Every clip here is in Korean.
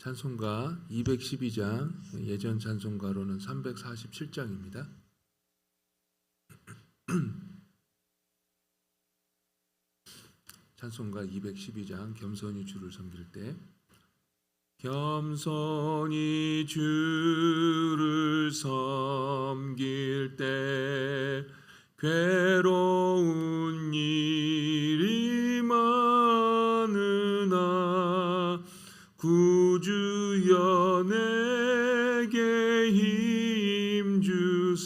찬송가 212장 예전 찬송가로는 347장입니다. 찬송가 212장 겸손히 주를 섬길 때 겸손히 주를 섬길 때 괴로운 일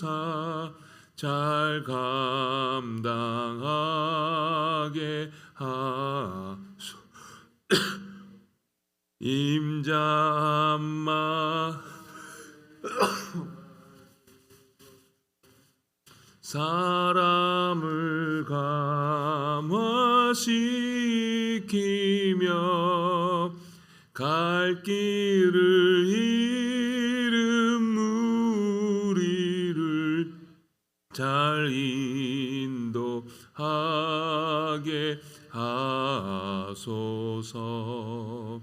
주사 잘 감당하게 하소. 임자마. 사람을 감화시키며 갈 길을 하소서.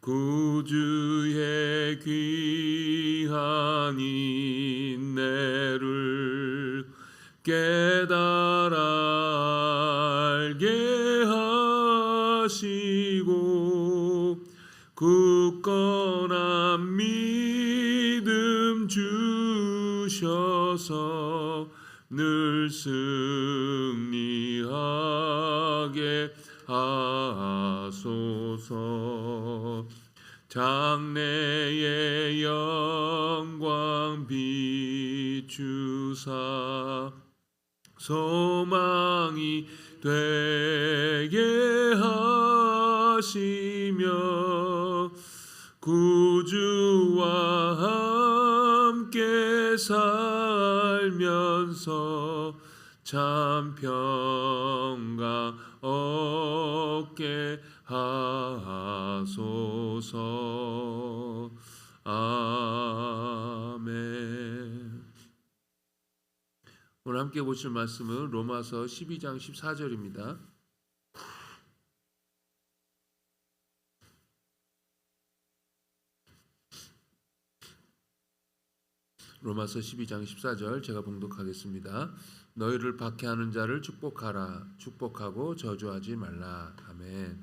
구주의 귀한 인내를 깨달아 알게 하시고 굳건한 믿음 주셔서 늘 승리 하소서. 장래의 영광 비추사. 소망이 되게 하시며 구주와 함께 살면서 참 평강 얻게 하소서 아멘 오늘 함께 보실 말씀은 로마서 12장 14절입니다. 로마서 12장 14절 제가 봉독하겠습니다. 너희를 박해하는 자를 축복하라. 축복하고 저주하지 말라. 아멘.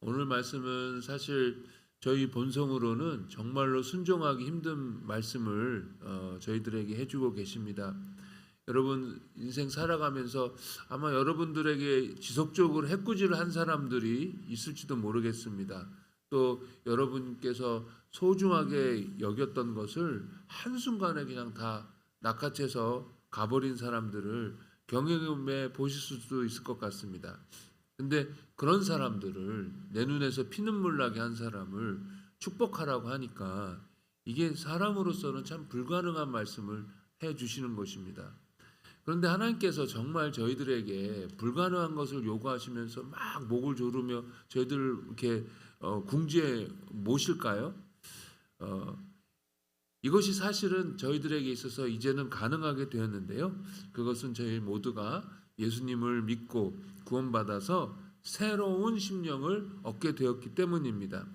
오늘 말씀은 사실 저희 본성으로는 정말로 순종하기 힘든 말씀을 어, 저희들에게 해주고 계십니다. 여러분 인생 살아가면서 아마 여러분들에게 지속적으로 해꾸지를 한 사람들이 있을지도 모르겠습니다. 또 여러분께서 소중하게 여겼던 것을 한순간에 그냥 다 낚아채서 가버린 사람들을 경험해 보실 수도 있을 것 같습니다. 근데 그런 사람들을 내 눈에서 피눈물 나게 한 사람을 축복하라고 하니까 이게 사람으로서는 참 불가능한 말씀을 해 주시는 것입니다. 그런데 하나님께서 정말 저희들에게 불가능한 것을 요구하시면서 막 목을 조르며 저희들 이렇게 어, 궁지에 모실까요? 어, 이것이 사실은 저희들에게 있어서 이제는 가능하게 되었는데요. 그것은 저희 모두가 예수님을 믿고 구원받아서 새로운 심령을 얻게 되었기 때문입니다.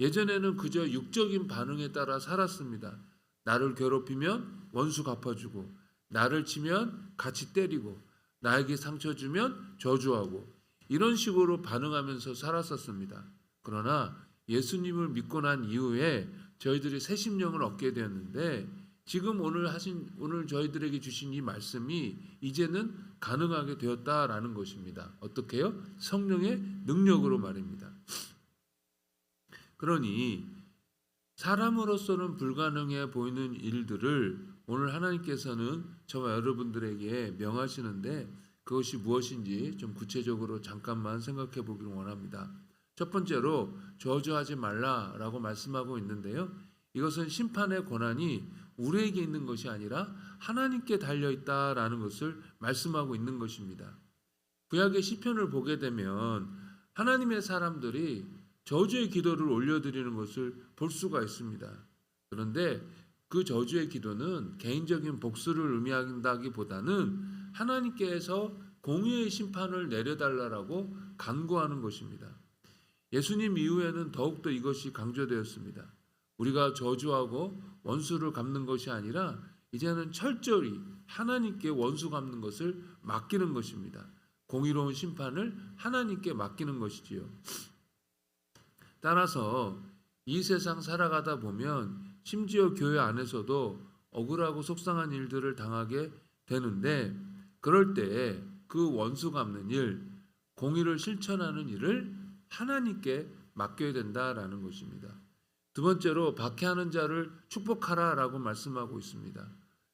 예전에는 그저 육적인 반응에 따라 살았습니다. 나를 괴롭히면 원수 갚아주고, 나를 치면 같이 때리고, 나에게 상처 주면 저주하고, 이런 식으로 반응하면서 살았었습니다. 그러나 예수님을 믿고 난 이후에 저희들이 새 심령을 얻게 되었는데 지금 오늘 하신 오늘 저희들에게 주신 이 말씀이 이제는 가능하게 되었다라는 것입니다. 어떻게요? 성령의 능력으로 말입니다. 그러니 사람으로서는 불가능해 보이는 일들을 오늘 하나님께서는 저와 여러분들에게 명하시는데 그것이 무엇인지 좀 구체적으로 잠깐만 생각해 보길 원합니다. 첫 번째로 저주하지 말라라고 말씀하고 있는데요. 이것은 심판의 권한이 우리에게 있는 것이 아니라 하나님께 달려 있다라는 것을 말씀하고 있는 것입니다. 구약의 시편을 보게 되면 하나님의 사람들이 저주의 기도를 올려드리는 것을 볼 수가 있습니다. 그런데 그 저주의 기도는 개인적인 복수를 의미한다기보다는 하나님께서 공의의 심판을 내려달라고 간구하는 것입니다. 예수님 이후에는 더욱더 이것이 강조되었습니다. 우리가 저주하고 원수를 갚는 것이 아니라 이제는 철저히 하나님께 원수 갚는 것을 맡기는 것입니다. 공의로운 심판을 하나님께 맡기는 것이지요. 따라서 이 세상 살아가다 보면 심지어 교회 안에서도 억울하고 속상한 일들을 당하게 되는데 그럴 때 그 원수 갚는 일, 공의를 실천하는 일을 하나님께 맡겨야 된다라는 것입니다. 두 번째로 박해하는 자를 축복하라라고 말씀하고 있습니다.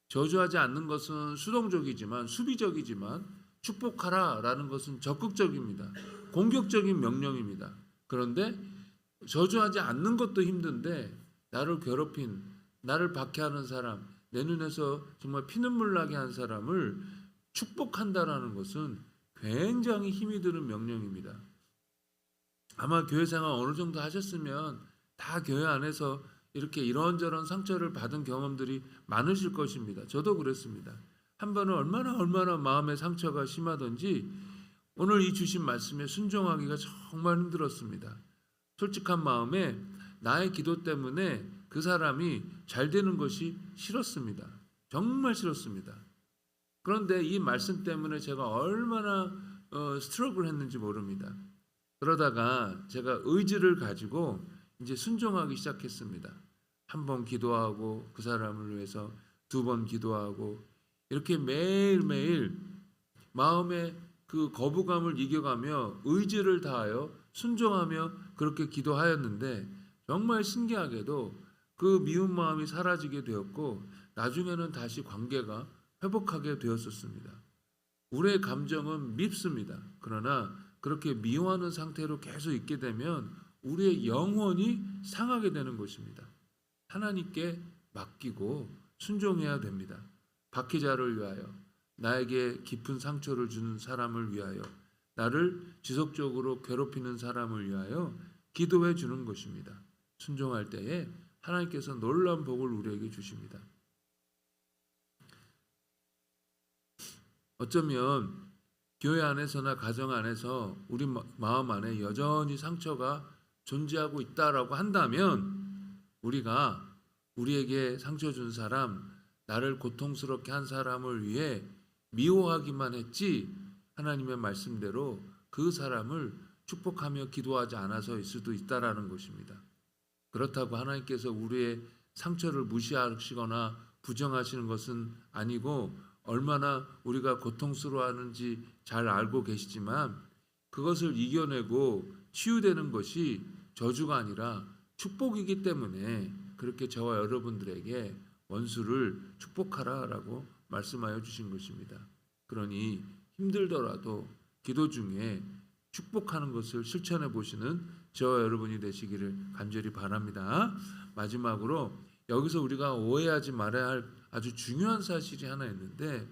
저주하지 않는 것은 수동적이지만 수비적이지만 축복하라라는 것은 적극적입니다. 공격적인 명령입니다. 그런데 저주하지 않는 것도 힘든데 나를 괴롭힌 나를 박해하는 사람 내 눈에서 정말 피눈물 나게 한 사람을 축복한다라는 것은 굉장히 힘이 드는 명령입니다. 아마 교회 생활 어느 정도 하셨으면 다 교회 안에서 이렇게 이런저런 상처를 받은 경험들이 많으실 것입니다. 저도 그랬습니다. 한 번은 얼마나 얼마나 마음의 상처가 심하던지 오늘 이 주신 말씀에 순종하기가 정말 힘들었습니다. 솔직한 마음에 나의 기도 때문에 그 사람이 잘 되는 것이 싫었습니다. 정말 싫었습니다. 그런데 이 말씀 때문에 제가 얼마나 어, 스트럭을 했는지 모릅니다. 그러다가 제가 의지를 가지고 이제 순종하기 시작했습니다. 한 번 기도하고 그 사람을 위해서 두 번 기도하고 이렇게 매일매일 마음의 그 거부감을 이겨가며 의지를 다하여 순종하며 그렇게 기도하였는데 정말 신기하게도 그 미운 마음이 사라지게 되었고 나중에는 다시 관계가 회복하게 되었었습니다. 우리의 감정은 밉습니다. 그러나 그렇게 미워하는 상태로 계속 있게 되면 우리의 영혼이 상하게 되는 것입니다. 하나님께 맡기고 순종해야 됩니다. 박해자를 위하여 나에게 깊은 상처를 주는 사람을 위하여 나를 지속적으로 괴롭히는 사람을 위하여 기도해 주는 것입니다. 순종할 때에 하나님께서 놀라운 복을 우리에게 주십니다. 어쩌면 교회 안에서나 가정 안에서 우리 마음 안에 여전히 상처가 존재하고 있다라고 한다면 우리가 우리에게 상처 준 사람, 나를 고통스럽게 한 사람을 위해 미워하기만 했지 하나님의 말씀대로 그 사람을 축복하며 기도하지 않아서일 수도 있다라는 것입니다. 그렇다고 하나님께서 우리의 상처를 무시하시거나 부정하시는 것은 아니고 얼마나 우리가 고통스러워하는지 잘 알고 계시지만 그것을 이겨내고 치유되는 것이 저주가 아니라 축복이기 때문에 그렇게 저와 여러분들에게 원수를 축복하라라고 말씀하여 주신 것입니다. 그러니 힘들더라도 기도 중에 축복하는 것을 실천해 보시는 저와 여러분이 되시기를 간절히 바랍니다. 마지막으로 여기서 우리가 오해하지 말아야 할 아주 중요한 사실이 하나 있는데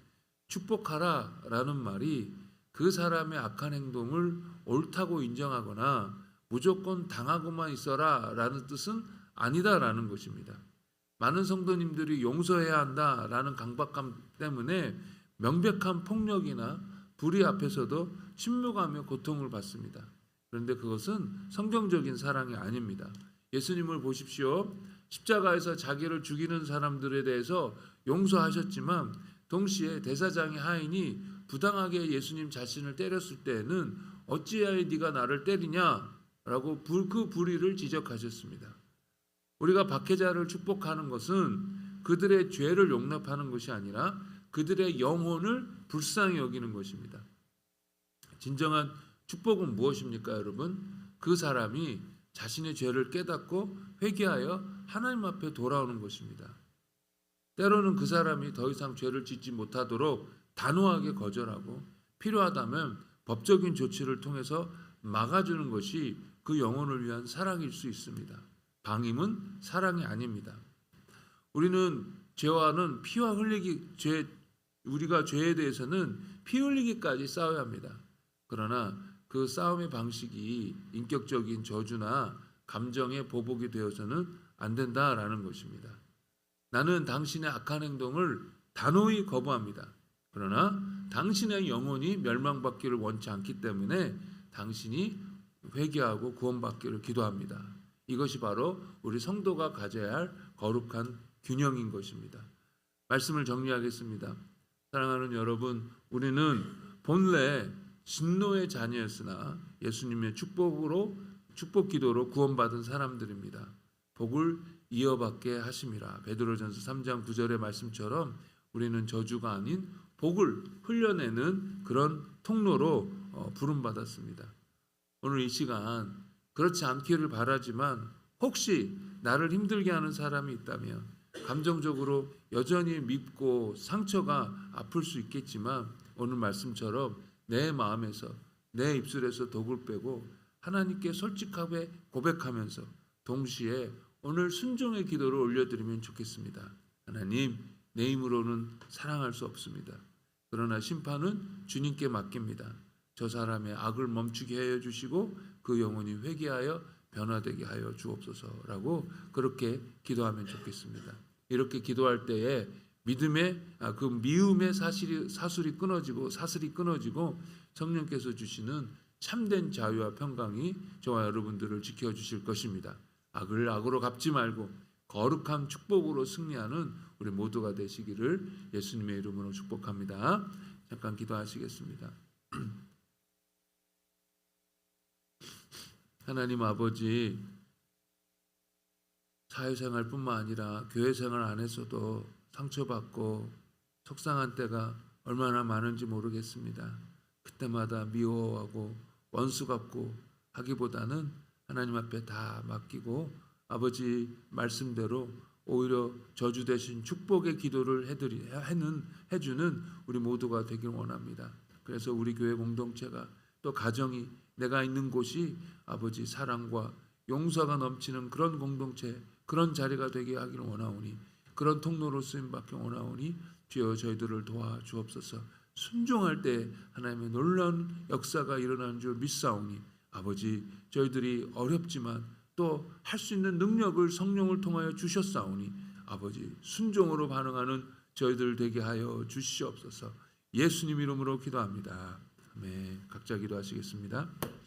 축복하라라는 말이 그 사람의 악한 행동을 옳다고 인정하거나 무조건 당하고만 있어라 라는 뜻은 아니다라는 것입니다. 많은 성도님들이 용서해야 한다라는 강박감 때문에 명백한 폭력이나 불의 앞에서도 침묵하며 고통을 받습니다. 그런데 그것은 성경적인 사랑이 아닙니다. 예수님을 보십시오. 십자가에서 자기를 죽이는 사람들에 대해서 용서하셨지만 동시에 대사장의 하인이 부당하게 예수님 자신을 때렸을 때에는 어찌하여 네가 나를 때리냐라고 불, 그 불의를 지적하셨습니다. 우리가 박해자를 축복하는 것은 그들의 죄를 용납하는 것이 아니라 그들의 영혼을 불쌍히 여기는 것입니다. 진정한 축복은 무엇입니까, 여러분? 그 사람이 자신의 죄를 깨닫고 회개하여 하나님 앞에 돌아오는 것입니다. 때로는 그 사람이 더 이상 죄를 짓지 못하도록 단호하게 거절하고 필요하다면 법적인 조치를 통해서 막아주는 것이 그 영혼을 위한 사랑일 수 있습니다. 방임은 사랑이 아닙니다. 우리는 죄와는 피와 흘리기 죄 우리가 죄에 대해서는 피 흘리기까지 싸워야 합니다. 그러나 그 싸움의 방식이 인격적인 저주나 감정의 보복이 되어서는 안 된다라는 것입니다. 나는 당신의 악한 행동을 단호히 거부합니다. 그러나 당신의 영혼이 멸망받기를 원치 않기 때문에 당신이 회개하고 구원받기를 기도합니다. 이것이 바로 우리 성도가 가져야 할 거룩한 균형인 것입니다. 말씀을 정리하겠습니다. 사랑하는 여러분, 우리는 본래 진노의 자녀였으나 예수님의 축복으로 축복 기도로 구원받은 사람들입니다. 복을 이어받게 하심이라. 베드로전서 3장 9절의 말씀처럼 우리는 저주가 아닌 복을 흘려내는 그런 통로로 어, 부름 받았습니다. 오늘 이 시간 그렇지 않기를 바라지만 혹시 나를 힘들게 하는 사람이 있다면 감정적으로 여전히 밉고 상처가 아플 수 있겠지만 오늘 말씀처럼 내 마음에서 내 입술에서 독을 빼고 하나님께 솔직하게 고백하면서 동시에 오늘 순종의 기도를 올려드리면 좋겠습니다. 하나님 내 힘으로는 사랑할 수 없습니다. 그러나 심판은 주님께 맡깁니다. 저 사람의 악을 멈추게 하여 주시고 그 영혼이 회개하여 변화되게 하여 주옵소서라고 그렇게 기도하면 좋겠습니다. 이렇게 기도할 때에 믿음의 아, 그 미움의 사실이 사슬이 끊어지고 사슬이 끊어지고 성령께서 주시는 참된 자유와 평강이 저와 여러분들을 지켜 주실 것입니다. 악을 악으로 갚지 말고 거룩한 축복으로 승리하는 우리 모두가 되시기를 예수님의 이름으로 축복합니다. 잠깐 기도하시겠습니다. 하나님 아버지 사회생활뿐만 아니라 교회생활 안에서도 상처받고 속상한 때가 얼마나 많은지 모르겠습니다. 그때마다 미워하고 원수 같고 하기보다는 하나님 앞에 다 맡기고 아버지 말씀대로 오히려 저주 대신 축복의 기도를 해드리 해는 해주는 우리 모두가 되길 원합니다. 그래서 우리 교회 공동체가 또 가정이 내가 있는 곳이 아버지 사랑과 용서가 넘치는 그런 공동체 그런 자리가 되게 하기를 원하오니 그런 통로로 쓰임 받기 원하오니 주여 저희들을 도와 주옵소서. 순종할 때 하나님의 놀라운 역사가 일어나는 줄 믿사오니 아버지 저희들이 어렵지만 또 할 수 있는 능력을 성령을 통하여 주셨사오니 아버지 순종으로 반응하는 저희들 되게 하여 주시옵소서. 예수님 이름으로 기도합니다. 아멘. 각자 기도하시겠습니다.